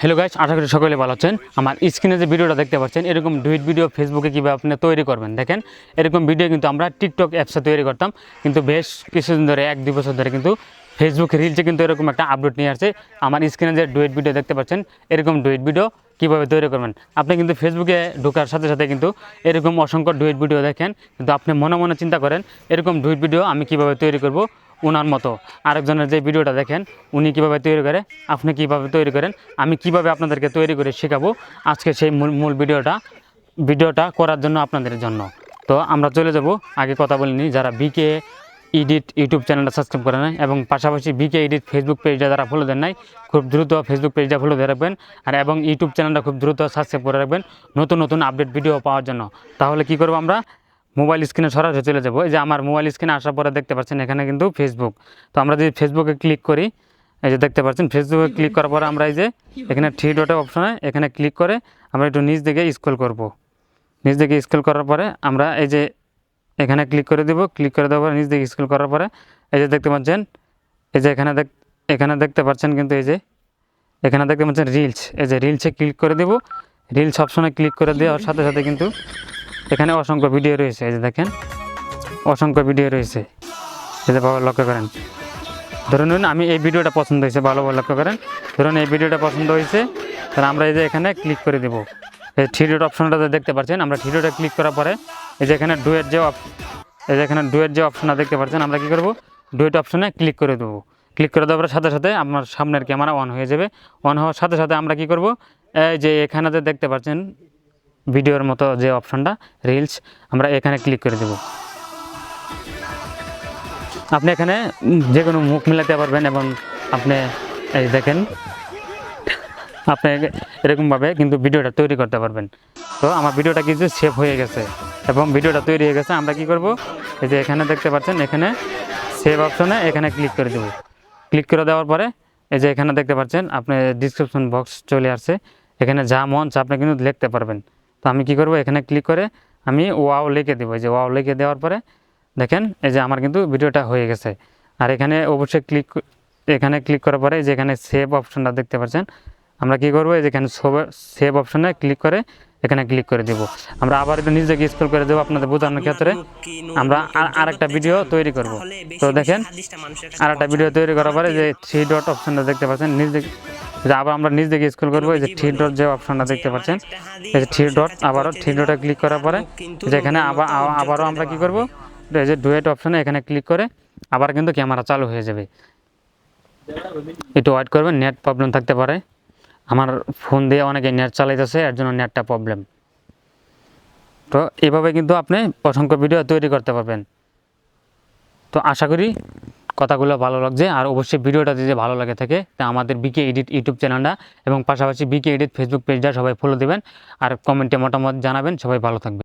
Hello guys আশা করি সকলে ভালো আছেন। আমার স্ক্রিনে যে ভিডিওটা দেখতে পাচ্ছেন, এরকম ডুইট ভিডিও ফেসবুকে কীভাবে আপনি তৈরি করবেন, দেখেন? এরকম ভিডিও কিন্তু আমরা টিকটক অ্যাপসে তৈরি করতাম। কিন্তু বেশ কিছুদিন ধরে, এক, দুই বছর ধরে কিন্তু ফেসবুক রিলসে কিন্তু এরকম একটা আপডেট নিয়ে আসছে। আমার স্ক্রিনে যে ডুইট ভিডিও দেখতে পাচ্ছেন, এরকম ডুইট ভিডিও কীভাবে তৈরি করবেন? আপনি কিন্তু ফেসবুকে ঢোকার সাথে সাথে কিন্তু এরকম অসংখ্য ডুইট ভিডিও দেখেন। কিন্তু আপনি মনে মনে চিন্তা করেন, এরকম ডুইট ভিডিও আমি কীভাবে তৈরি করব? ওনার মতো। আরেকজনের যে ভিডিওটা দেখেন, উনি কীভাবে তৈরি করে, আপনি কীভাবে তৈরি করেন, আমি কীভাবে আপনাদেরকে তৈরি করে শেখাবো, আজকে সেই মূল মূল ভিডিওটা ভিডিওটা করার জন্য আপনাদের জন্য। তো আমরা চলে যাব, আগে কথা বলিনি যারা বিকে ইডিট ইউটিউব চ্যানেলটা সাবস্ক্রাইব করে নেয় এবং পাশাপাশি বিকে ইডিট ফেসবুক পেজটা যারা ফলো দেন নাই, খুব দ্রুত ফেসবুক পেজটা ফলো দিয়ে রাখবেন, আর এবং ইউটিউব চ্যানেলটা খুব দ্রুত সাবস্ক্রাইব করে রাখবেন, নতুন নতুন আপডেট ভিডিও পাওয়ার জন্য। তাহলে কি করব আমরা? মোবাইল স্ক্রিনে সরাসরি চলে যাব। এই যে আমার মোবাইল স্ক্রিনে আসার পরে দেখতে পাচ্ছেন এখানে কিন্তু ফেসবুক তো আমরা যদি ফেসবুকে ক্লিক করি, এই যে দেখতে পাচ্ছেন ফেসবুকে ক্লিক করার পরে আমরা এই যে এখানে থ্রি ডটে অপশনে এখানে ক্লিক করে আমরা একটু নিচ দিকে স্ক্রল করব। নিচ দিকে স্ক্রল করার পরে আমরা এই যে এখানে ক্লিক করে দেব। ক্লিক করে দেওয়ার পরে নিচ দিকে স্ক্রল করার পরে এই যে দেখতে পাচ্ছেন, এই যে এখানে দেখ এখানে দেখতে পাচ্ছেন কিন্তু এই যে, এখানে দেখতে পাচ্ছেন রিলস এই যে রিলসে ক্লিক করে দেব। রিলস অপশনে ক্লিক করে দেওয়ার সাথে সাথে কিন্তু এখানে অসংখ্য ভিডিও রয়েছে, এই যে দেখেন। অসংখ্য ভিডিও রয়েছে। যে বাবা লক্ষ্য করেন। ধরুন আমি এই ভিডিওটা পছন্দ হয়েছে, ভালো ভালো, লক্ষ্য করেন। ধরুন, এই ভিডিওটা পছন্দ হয়েছে, তাহলে আমরা এই যে এখানে ক্লিক করে দেবো। এই থ্রি ডট অপশনটা দেখতে পাচ্ছেন, আমরা থ্রি ডটে ক্লিক করার পরে, এই যে এখানে ডুয়েট যে এই যে এখানে ডুয়েট যে অপশনটা দেখতে পাচ্ছেন, আমরা কী করব? ডুয়েট অপশনে ক্লিক করে দেবো। ক্লিক করে দেওয়ার সাথে সাথে আপনার সামনের ক্যামেরা অন হয়ে যাবে। অন হওয়ার সাথে সাথে আমরা কি করব? এই যে এখানে যে দেখতে পাচ্ছেন ভিডিওর মতো যে অপশনটা রিলস আমরা এখানে ক্লিক করে দেব। আপনি এখানে যে কোনো মুখ মেলাতে পারবেন এবং আপনি এই দেখেন, আপনি এরকমভাবে কিন্তু ভিডিওটা তৈরি করতে পারবেন। তো আমার ভিডিওটা কিন্তু সেভ হয়ে গেছে এবং ভিডিওটা তৈরি হয়ে গেছে, আমরা কি করব? এই যে এখানে দেখতে পাচ্ছেন, এখানে সেভ অপশনে এখানে ক্লিক করে দেবো। ক্লিক করে দেওয়ার পরে এই যে এখানে দেখতে পাচ্ছেন, আপনি ডিসক্রিপশন বক্স চলে আসছে। এখানে যা মন আপনি কিন্তু লিখতে পারবেন। তো আমি কি করব? এখানে ক্লিক করে আমি ওয়াও লিখে দেবো। যে ওয়াও লিখে দেওয়ার পরে দেখেন, এই যে আমার কিন্তু ভিডিওটা হয়ে গেছে। আর এখানে অবশ্যই ক্লিক এখানে ক্লিক করার পরে যে এখানে সেভ অপশনটা দেখতে পাচ্ছেন, আমরা কি করব? এই যে এখানে সেভ অপশনে ক্লিক করে এখানে ক্লিক করে দেবো। আমরা আবার একটু নিজেকে স্ক্রল করে দেবো আপনাদের বোঝানোর ক্ষেত্রে। আমরা আর- একটা ভিডিও তৈরি করব। তো দেখেন আর একটা ভিডিও তৈরি করার পরে যে থ্রি ডট অপশনটা দেখতে পাচ্ছেন নিজ দিকে যে আবার আমরা নিজ দিকে স্ক্রল করব এই যে থ্রি ডট যে অপশনটা দেখতে পাচ্ছেন এই যে থ্রি ডট আবারও থ্রি ডটে ক্লিক করার পরে যেখানে আবার আবারও আমরা কি করব এই যে ডুয়েট অপশনে এখানে ক্লিক করে আবার কিন্তু ক্যামেরা চালু হয়ে যাবে। একটু ওয়েট করবেন নেট প্রবলেম থাকতে পারে। আমার ফোন দিয়ে অনেকে নেট চালাইতেছে এর জন্য নেটটা প্রবলেম তো এভাবে কিন্তু আপনি অসংখ্য ভিডিও তৈরি করতে পারবেন। তো আশা করি কথাগুলো ভালো লাগছে। আর অবশ্যই ভিডিওটা যদি ভালো লাগে থাকে, তা আমাদের বিকে এডিট ইউটিউব চ্যানেলটা এবং পাশাপাশি বিকে এডিট ফেসবুক পেজটা সবাই ফলো দেবেন। আর কমেন্টে মতামত জানাবেন, সবাই ভালো থাকবে